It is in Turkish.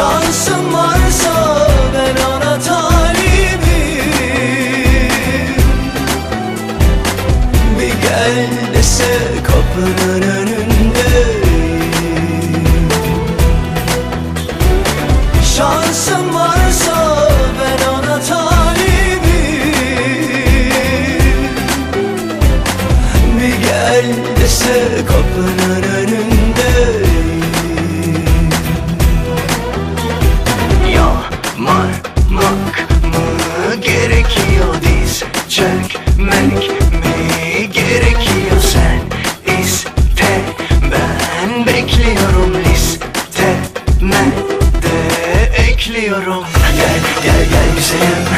Şansın varsa ben ona talibim. Bir gel dese kapının önünde. Şansın varsa ben ona talibim. Bir gel dese kapının önünde bekliyorum listeme de ekliyorum. Gel gel gel güzelim